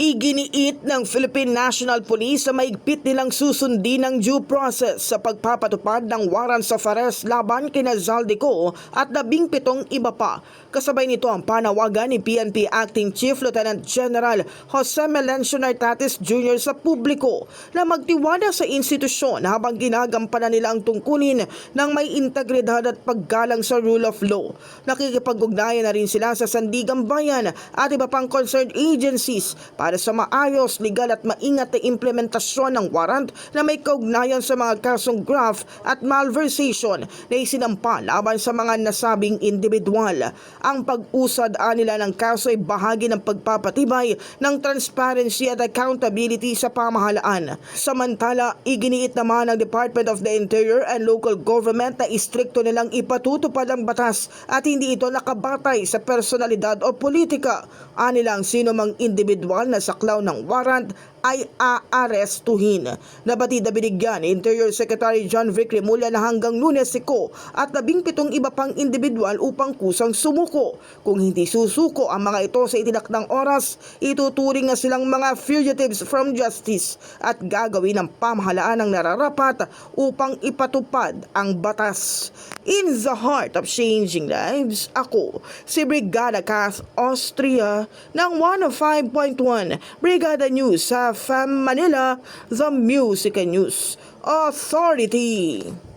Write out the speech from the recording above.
Iginiit ng Philippine National Police sa maigpit nilang susundin ng due process sa pagpapatupad ng warrants of arrest laban kina Zaldico at labing pitong iba pa. Kasabay nito ang panawagan ni PNP Acting Chief Lieutenant General Jose Melencio Nartates Jr. sa publiko na magtiwala sa institusyon habang ginagampanan nila ang tungkulin ng may integridad at paggalang sa rule of law. Nakikipag-ugnayan na rin sila sa Sandigang Bayan at iba pang concerned agencies para sa maayos, legal at maingat na implementasyon ng warrant na may kaugnayan sa mga kasong graft at malversation na isinampa laban sa mga nasabing individual. Ang pag-usad nila ng kaso ay bahagi ng pagpapatibay ng transparency at accountability sa pamahalaan. Samantala, iginiit naman ng Department of the Interior and Local Government na istrikto nilang ipatutupad ang batas at hindi ito nakabatay sa personalidad o politika. Anilang sino mang individual na saklaw ng warrant ay aarestuhin. Nabatid na binigyan ni Interior Secretary John Vic Remulla na hanggang lunes si Ko at labing pitong iba pang individual upang kusang sumuko. Kung hindi susuko ang mga ito sa itinakdang oras, ituturing na silang mga fugitives from justice at gagawin ng pamahalaan ng nararapat upang ipatupad ang batas. In the heart of changing lives, ako si Brigada Cass Austria ng 105.1 Brigada News sa FAM Manila, The Music and News Authority.